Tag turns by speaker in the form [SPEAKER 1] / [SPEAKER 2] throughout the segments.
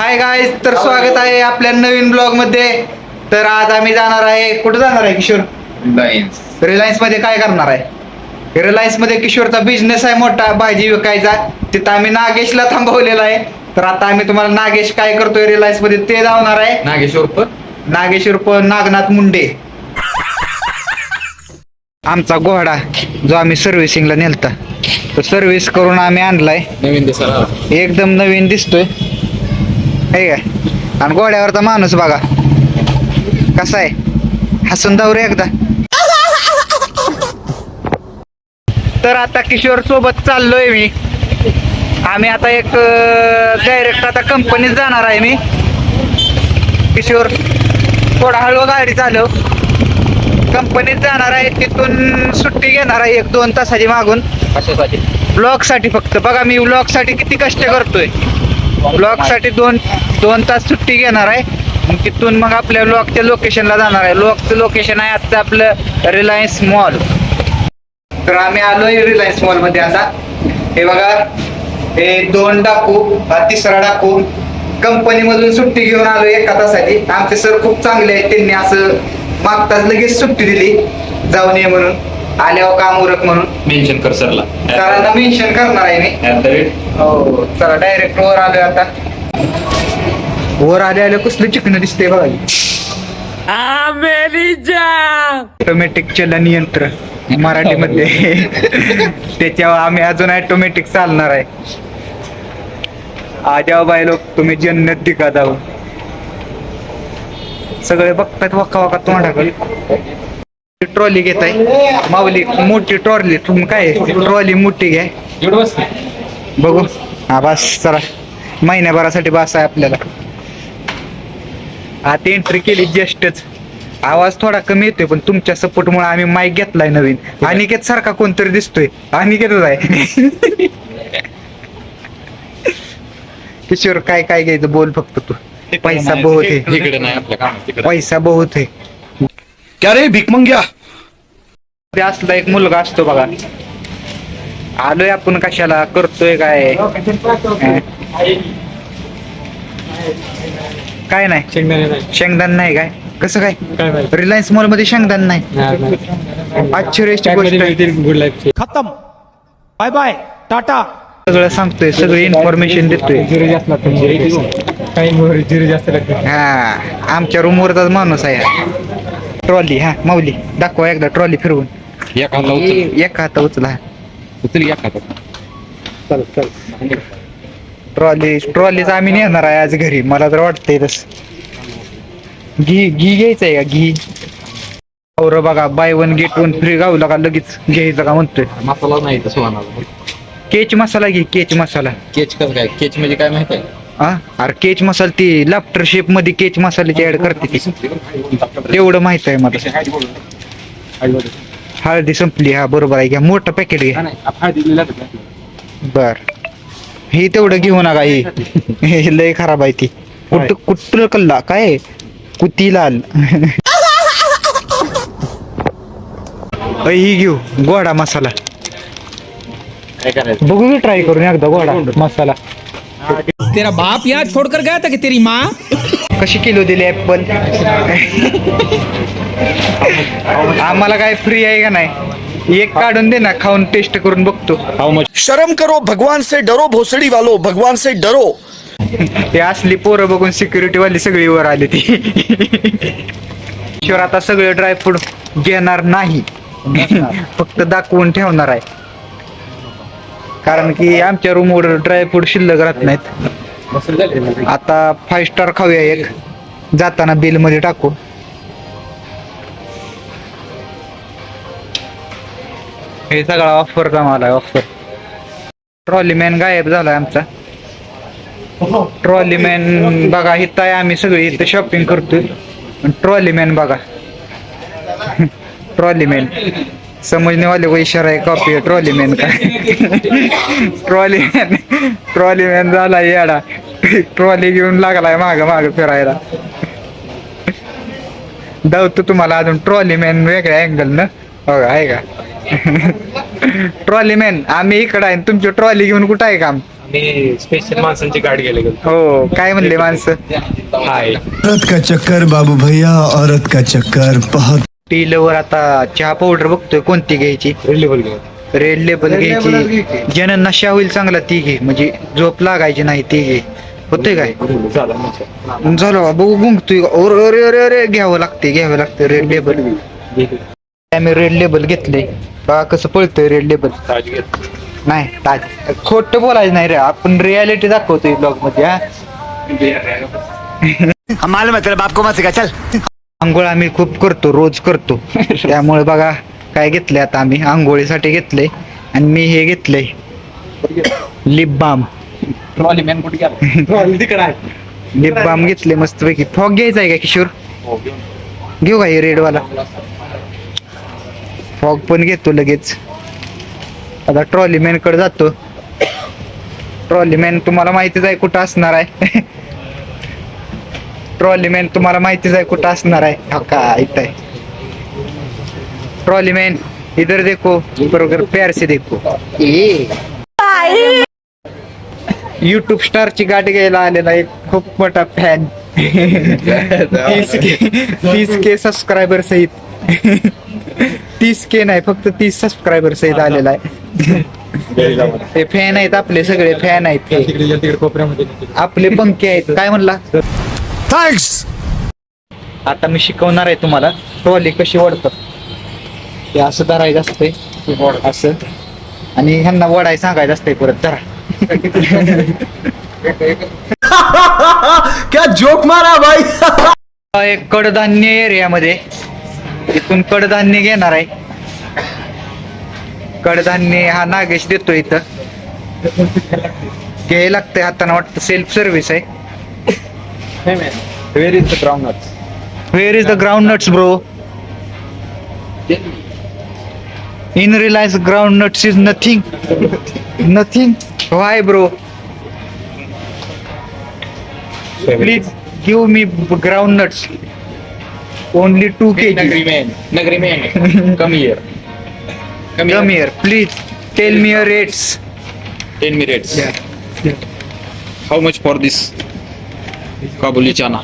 [SPEAKER 1] Hi guys तर स्वागत आहे आपल्या नवीन ब्लॉगमध्ये. तर आज आम्ही जाणार आहे कुठे जाणार आहे किशोर?
[SPEAKER 2] लाईन्स
[SPEAKER 1] रिलायन्समध्ये काय करणार आहे? रिलायन्समध्ये किशोरचा बिझनेस आहे मोठा भाजी विकायचा. तिथं आम्ही नागेशला थांबवलेला आहे. तर आता आम्ही तुम्हाला नागेश काय करतोय रिलायन्समध्ये ते धावणार आहे.
[SPEAKER 2] नागेश्वर पण
[SPEAKER 1] नागेश उर्फ नागनाथ मुंडे. आमचा घोडा जो आम्ही सर्व्हिसिंगला नेलता. तो सर्व्हिस करून आम्ही आणलाय.
[SPEAKER 2] नवीन दिसायला
[SPEAKER 1] एकदम नवीन दिसतोय. हे काय आणि घोड्यावरचा माणूस बघा. कसा आहे? हसून दावर एकदा. तर आता किशोर सोबत चाललोय मी. आम्ही आता एक डायरेक्ट आता कंपनीत जाणार आहे मी. किशोर थोडा हळू गाडी चालव. कंपनीत जाणार आहे तिथून सुट्टी घेणार आहे एक दोन तासाची मागून.
[SPEAKER 2] कशासाठी?
[SPEAKER 1] ब्लॉगसाठी फक्त. बघा मी ब्लॉगसाठी किती कष्ट करतोय. ब्लॉकसाठी दोन दोन तास सुट्टी घेणार आहे. मग तिथून मग आपल्या लॉकच्या लोकेशनला जाणार आहे. लॉकचं लोकेशन आहे आता आपलं रिलायन्स मॉल तर आम्ही आलोय रिलायन्स मॉलमध्ये आता. हे बघा हे दोन डाकू हा तिसरा डाकू. कंपनीमधून सुट्टी घेऊन आलो एका तासाठी आमचे सर खूप चांगले आहेत. त्यांनी असं मागताच लगेच सुट्टी दिली. जाऊन ये म्हणून. आल्यावर काम उरक म्हणून?
[SPEAKER 2] मेन्शन कर सरला.
[SPEAKER 1] सरांना मेन्शन करणार आहे मी.
[SPEAKER 2] ऍट द रेट
[SPEAKER 1] हो चला डायरेक्ट वर आलोय आता. वर आले आले कसलं चिकन दिसते बघा. ऑटोमॅटिक चलन यंत्र मराठीमध्ये. त्याच्यावर आम्ही अजून ऑटोमॅटिक चालणार आहे. आजाव बाय लोक तुम्ही जन्नत दिका जाऊ. सगळे बघतात वका वका तोंडाकडे ट्रॉली घेत आहे. माऊली मोठी ट्रॉली. काय ट्रॉली मोठी घ्या. बघू. हा बस चला. महिन्याभरासाठी बस आहे आपल्याला. आता एंट्री केली जस्टच आवाज थोडा कमी येतोय पण तुमच्या सपोर्ट मुळे आम्ही माईक घेतलाय नवीन. अनिकेत सारखा कोणतरी दिसतोय. अनिकेतच आहे. किशोर काय काय घ्यायचं? बोल फक्त तू. पैसा बहुत आहे.
[SPEAKER 2] इकडे नाही आपल्या कामात तिकडे
[SPEAKER 1] पैसा बहुत आहे.
[SPEAKER 3] क्या रे भीक मंग्या
[SPEAKER 1] ते असला एक मुलगा असतो बघा. आलोय आपण कशाला? करतोय काय? काय नाही? शेंगदाण नाही. काय? कसं काय? रिलायन्स मॉलमध्ये शेंगदाण नाही? आश्चर्याची गोष्ट आहे.
[SPEAKER 3] खत्म. बाय बाय टाटा
[SPEAKER 1] सगळं सांगतोय सगळी इन्फॉर्मेशन देतोय. हा आमच्या रूमवरचाच माणूस आहे. ट्रॉली हा माऊली. दाखवा एकदा ट्रॉली फिरवून.
[SPEAKER 2] एक हातला उचल.
[SPEAKER 1] एक हाता उचला
[SPEAKER 2] उचल एक हातात
[SPEAKER 1] ट्रॉली ट्रॉलीच आम्ही नेणार आहे आज घरी. मला तर वाटतंय तस. घी घी घ्यायचंय का? घी. और बघा buy one get one free गावला का लगेच घ्यायचं का म्हणतोय.
[SPEAKER 2] मसाला नाही तसं म्हणाला
[SPEAKER 1] केच मसाला घे केच मसाला.
[SPEAKER 2] केच कसं काय? केच म्हणजे काय माहीत आहे?
[SPEAKER 1] हा अरे केच मसाला ती लाफ्टर शेपमध्ये केच मसाल्याची ऍड करते ती. तेवढं माहीत आहे मला. हळदी संपली हा बरोबर आहे घ्या मोठं पॅकेट घ्या बर. हे तेवढं घेऊ नका ही. हे लय खराब आहे ती. कुठ कुठलं कल्ला? काय? कुती लाल ही घेऊ. गोडा मसाला. बघू मी ट्राय करून एकदा गोडा मसाला.
[SPEAKER 4] तेरा बाप यहाँ छोड़कर गया था कि तेरी माँ?
[SPEAKER 1] कशी किलो दिली ऍपल आम्हाला काय फ्री आहे का नाही? एक काढून दे ना खाऊन टेस्ट करून बघतो.
[SPEAKER 3] शर्म करो भगवान से डरो भोसड़ी वालो भगवान से डरो.
[SPEAKER 1] ते असली पोरं बघून सिक्युरिटी वाली सगळी वर आली ती. शिवर आता सगळे ड्रायफ्रूट घेणार नाही. फक्त दाखवून ठेवणार आहे. कारण की आमच्या रूमवर ड्रायफ्रूट शिल्लक राहत नाहीत. आता फाईव्ह स्टार खाऊया एक. जाताना बिलमध्ये टाकू. हे सगळा ऑफरचा माल आहे ऑफर ट्रॉली मॅन गायब झालाय आमचा. ट्रॉली मॅन बघा इथं आहे आम्ही सगळे इथं शॉपिंग करतोय. ट्रॉली मॅन बघा. ट्रॉली समजने वाले को इशारा आहे कॉपी आहे ट्रॉली मॅन का ट्रॉली मॅन ट्रॉली मॅन झाला येडा. ट्रॉली घेऊन लागलाय माग माग फिरायला. धावतो तुम्हाला अजून ट्रॉली मॅन वेगळ्या अँगल न. बघा आहे का? ट्रॉली मॅन आम्ही इकडं आहे तुमची ट्रॉली घेऊन कुठं आहे काम?
[SPEAKER 5] स्पेशल माणसांची गाडी गेले गेलो.
[SPEAKER 1] हो काय म्हणले माणसं?
[SPEAKER 5] हाय.
[SPEAKER 6] औरत का चक्कर बाबू भैया औरत का चक्कर बहुत
[SPEAKER 1] टी लवर आता चहा पावडर बघतोय कोणती घ्यायची?
[SPEAKER 5] लेवल गेलो
[SPEAKER 1] रेड लेबल घ्यायची. ज्यानं नशा होईल चांगला ती घे. म्हणजे झोप लागायची नाही ती घे. होते काय?
[SPEAKER 5] झालं.
[SPEAKER 1] झालं बा, बघू गुंगतोय. अरे अरे अरे अरे घ्यावं लागते घ्यावं लागतं रेड लेबल आम्ही रेड लेबल घेतले बघा कसं पळतंय रेड लेबल
[SPEAKER 5] ताज.
[SPEAKER 1] नाही ताज. खोट बोलायचं नाही रे. आपण रियालिटी दाखवतोय ब्लॉगमध्ये हा.
[SPEAKER 3] हम मालूम है तेरे बाप को मत सिखा चल.
[SPEAKER 1] आंघोळ आम्ही खूप करतो रोज करतो. त्यामुळे बघा काय घेतले आता आम्ही? आंघोळीसाठी घेतले आणि मी हे घेतलंय. लिप बाम
[SPEAKER 2] ट्रॉली मॅन कुठे गेला?
[SPEAKER 1] लिप बाम घेतले मस्तपैकी. फॉग घ्यायचा आहे का किशोर. घेऊ का हे रेडवाला? फॉग पण घेतो लगेच. आता ट्रॉली मॅनकडे जातो. ट्रॉली मॅन तुम्हाला माहितीच आहे कुठं असणार आहे. ट्रॉली मॅन तुम्हाला माहितीच आहे कुठं असणार आहे. हक्का इथं आहे. ट्रॉली मॅन इधर देखो बरोबर प्यारसे देखो. युट्यूब स्टारची गाडी घ्यायला आलेला एक खूप मोठा फॅन तीस के तीस के सबस्क्रायबर सहित. तीस के नाही फक्त तीस सबस्क्रायबर सहित आलेला आहे. ते फॅन आहेत आपले सगळे फॅन आहेत आपले पंखे आहेत. काय म्हणला?
[SPEAKER 3] थैंक्स
[SPEAKER 1] आता मी शिकवणार आहे तुम्हाला ट्रॉली कशी ओढतात. ते असं धरायचं असतंय. असं. आणि ह्यांना वडाय सांगायचं असतंय परत धरा.
[SPEAKER 3] क्या जोक मारा भाई.
[SPEAKER 1] हा एक कडधान्य एरियामध्ये. इथून कडधान्य घेणार आहे. कडधान्य हा नागेश देतो इथं. घ्यायला लागतंय हाताना वाटतं सेल्फ सर्व्हिस आहे.
[SPEAKER 2] Where is the ground
[SPEAKER 1] where is the ground nuts bro in Reliance ground nuts is nothing nothing why bro please give me ground nuts only two K
[SPEAKER 2] नगरी मॅन नगरी man come here come
[SPEAKER 1] Come here, please. Tell me your rates.
[SPEAKER 2] Ten minutes how much for this kabuli chana.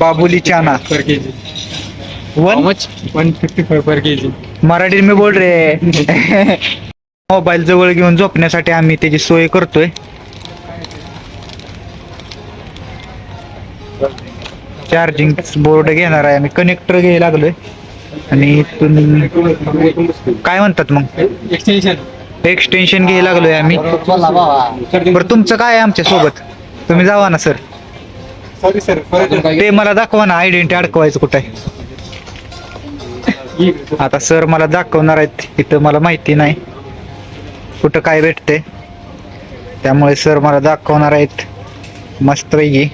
[SPEAKER 1] Babuli चाना.
[SPEAKER 5] Per K G
[SPEAKER 2] how
[SPEAKER 1] one
[SPEAKER 2] much
[SPEAKER 5] one fifty five per K G
[SPEAKER 1] मराठीत मी बोल रे mobile जवळ घेऊन झोपण्यासाठी आम्ही त्याची सोय करतोय. चार्जिंग बोर्ड घेणार आहे. आम्ही कनेक्टर घ्यायला लागलोय. आणि इथून काय म्हणतात मग?
[SPEAKER 5] एक्सटेन्शन
[SPEAKER 1] एक्सटेन्शन घ्यायला लागलोय आम्ही. बरं तुमचं काय आहे आमच्यासोबत तुम्ही जावा ना सर
[SPEAKER 5] सॉरी सर
[SPEAKER 1] ते मला दाखवा ना आयडेंटिटी अडकवायचं कुठं आहे. आता सर मला दाखवणार आहेत इथं मला माहिती नाही. कुठं काय भेटते त्यामुळे सर मला दाखवणार आहेत. मस्तपैकी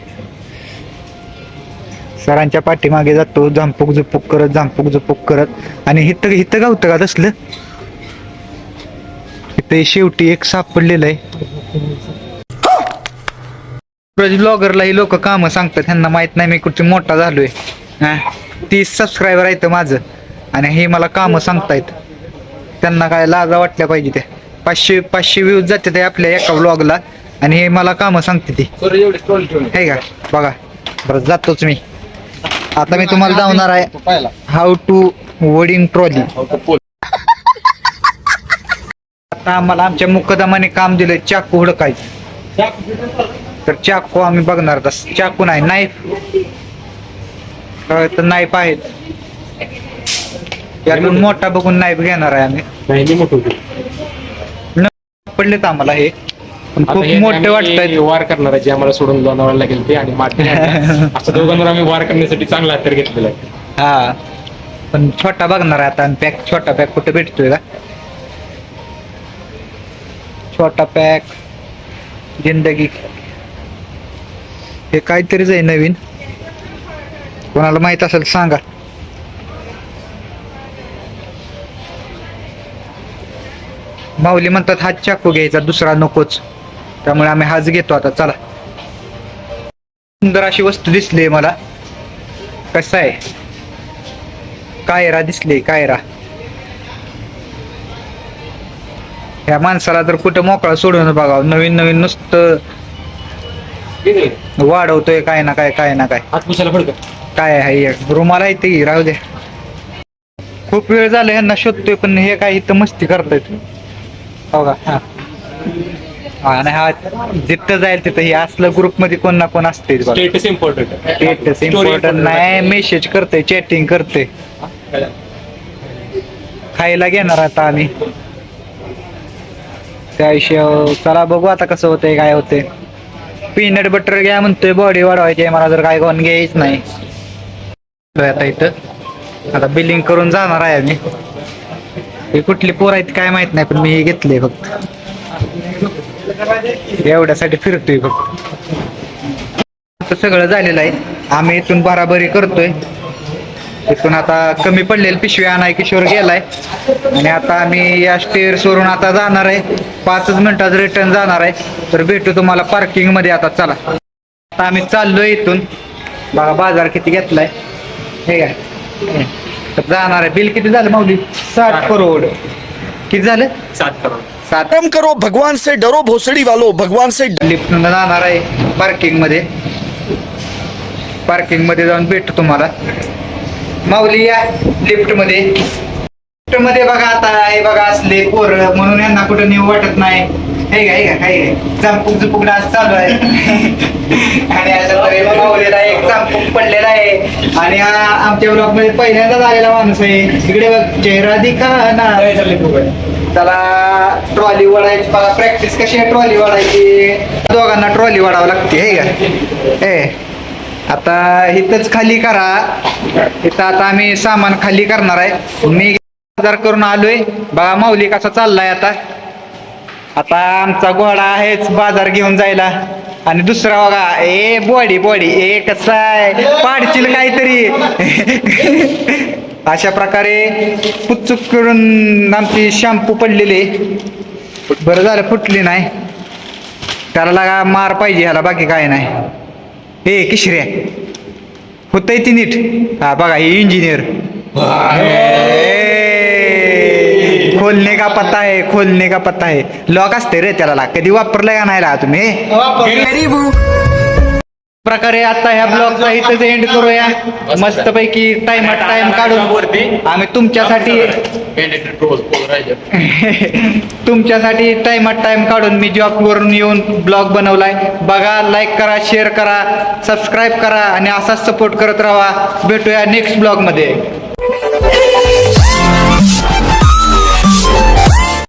[SPEAKER 1] सरांच्या पाठीमागे जातो झांपूक झुपूक करत झांपूक झुपूक करत. आणि हिथं हिथं गावतं का तसलं? इथे शेवटी एक सापडलेलं आहे. ब्लॉगरला ही लोक कामं सांगतात ह्यांना माहीत नाही मी कुठे मोठा झालोय. तीस सबस्क्रायबर आहेत माझं. आणि हे मला कामं सांगतायत. त्यांना काय लाजा वाटल्या पाहिजे त्या. पाचशे पाचशे व्ह्यूज जाते ते आपल्या एका ब्लॉगला आणि हे मला कामं सांगते ती. हे का? बघा. बरं जातोच मी. आता मी तुम्हाला दावणार आहे हाऊ टू वडिंग ट्रॉली आता आम्हाला आमच्या मुकदमाने काम दिलंय चाकू हुडकायचं. तर चाकू आम्ही बघणार. चाकू नाही नाईफ तर नाईफ आहेत यातून मोठा बघून नाईफ घेणार आहे आम्ही. पडलेत आम्हाला हे. खूप मोठे वाटतंय.
[SPEAKER 5] वार करणार आहे जे आम्हाला सोडून लोणावळ्याला गेले ते आणि माटी असं दोघांवर आम्ही वार करण्यासाठी चांगला हत्यार घेतलेला आहे.
[SPEAKER 1] हा. पण छोटा बघणार आहे आता आणि पॅक छोटा पॅक कुठे भेटतोय का? छोटा पॅक जिंदगी. हे काहीतरीच आहे नवीन. कोणाला माहीत असेल सांगा. माऊली म्हणतात हाच चाकू घ्यायचा दुसरा नकोच. त्यामुळे आम्ही हाच घेतो आता. चला. सुंदर अशी वस्तू दिसली मला. कसं आहे? कायरा दिसले कायरा. ह्या माणसाला तर कुठं मोकळा सोडून बघावं नवीन नवीन नुसतं वाढवतोय काय ना काय काय ना काय.
[SPEAKER 5] फडक
[SPEAKER 1] काय आहे हे? रुमाल आहे ते राहू दे. खूप वेळ झाला यांना शोधतोय पण हे काय इथं मस्ती करतायत. हो का? हा. आणि हा जिथं जाईल तिथं हे असलं ग्रुपमध्ये कोण ना कोण असते
[SPEAKER 5] स्टेटस इम्पॉर्टंट
[SPEAKER 1] स्टेटस इम्पॉर्टंट नाही मेसेज करते चॅटिंग करते खायला घेणार आता आम्ही. त्या विषय चला बघू आता कसं होतंय काय होतंय. पीनट बटर घ्या म्हणतोय बॉडी वाढवायची आहे मला जर काय कोण घ्यायच नाही. आता इथं. आता बिलिंग करून जाणार आहे आम्ही. हे कुठली पोर आहेत काय माहीत नाही पण मी हे घेतले फक्त. एवढ्यासाठी फिरतोय फक्त. आता सगळं झालेलं आहे. आम्ही इथून बराबरी करतोय. इथून आता कमी पडलेली पिशवी आणाय किशोर गेलाय. आणि आता आम्ही या स्टेअर्स वरून आता जाणार आहे. पाचच मिनिटात रिटर्न जाणार आहे. तर भेटू तुम्हाला पार्किंगमध्ये आता चला. आता आम्ही चाललोय इथून. बघा बाजार किती घेतलाय. हे काय. तर जाणार आहे. बिल किती झालं माऊली? साठ करोड. किती झालं?
[SPEAKER 5] सात करोड.
[SPEAKER 1] सात.
[SPEAKER 3] कर्म करो भगवान से डरो भोसड़ी वालों भगवान से
[SPEAKER 1] लिफ्ट जाणार आहे पार्किंगमध्ये. पार्किंगमध्ये जाऊन भेटतो तुम्हाला. माऊली या लिफ्टमध्ये. लिफ्टमध्ये बघा आता हे बघा असले पोर म्हणून यांना कुठं नेऊ वाटत नाही. हे काय हे काय चंपूक चुपूक डान्स चालू आहे. आणि अशा माऊलीला एक चंपूक पडलेला आहे. आणि हा आमच्या ब्लॉगमध्ये पहिल्यांदाच आलेला माणूस आहे. इकडे बघ चेहरा दिखाना चला ट्रॉली वडायची बघा प्रॅक्टिस कशी आहे ट्रॉली वडायची दोघांना ट्रॉली वाढावं लागते. हे का ए. आता इथंच खाली करा. इथं आता आम्ही सामान खाली करणार आहे. मी बाजार करून आलोय. बघा माऊली कसा चाललाय आता. आता आमचा घोडा आहेच बाजार घेऊन जायला. आणि दुसरा बघा ए बॉडी बॉडी. ए कसा आहे? पाडशील काहीतरी. अशा प्रकारे पुचूक करून आमची शॅम्पू पडलेली बरं झालं फुटली नाही. त्याला लागा मार पाहिजे ह्याला बाकी काय नाही. हे किशऱ्या होतंय ती नीट. हा बघा ही इंजिनियर खोलने का पत्ता आहे खोलने का पत्ता आहे. लॉक असते रे त्याला कधी वापरलं का नाही ला तुम्ही? प्रकारे आता ह्या ब्लॉगचा इथं एंड करूया. मस्तपैकी टाइम टाइम काढून. आम्ही तुमच्यासाठी तुमच्यासाठी टाइम टाइम काढून मी जॉब वरून येऊन ब्लॉग बनवलाय. बघा लाईक करा शेअर करा सबस्क्राईब करा आणि असाच सपोर्ट करत राहा. भेटूया नेक्स्ट ब्लॉगमध्ये.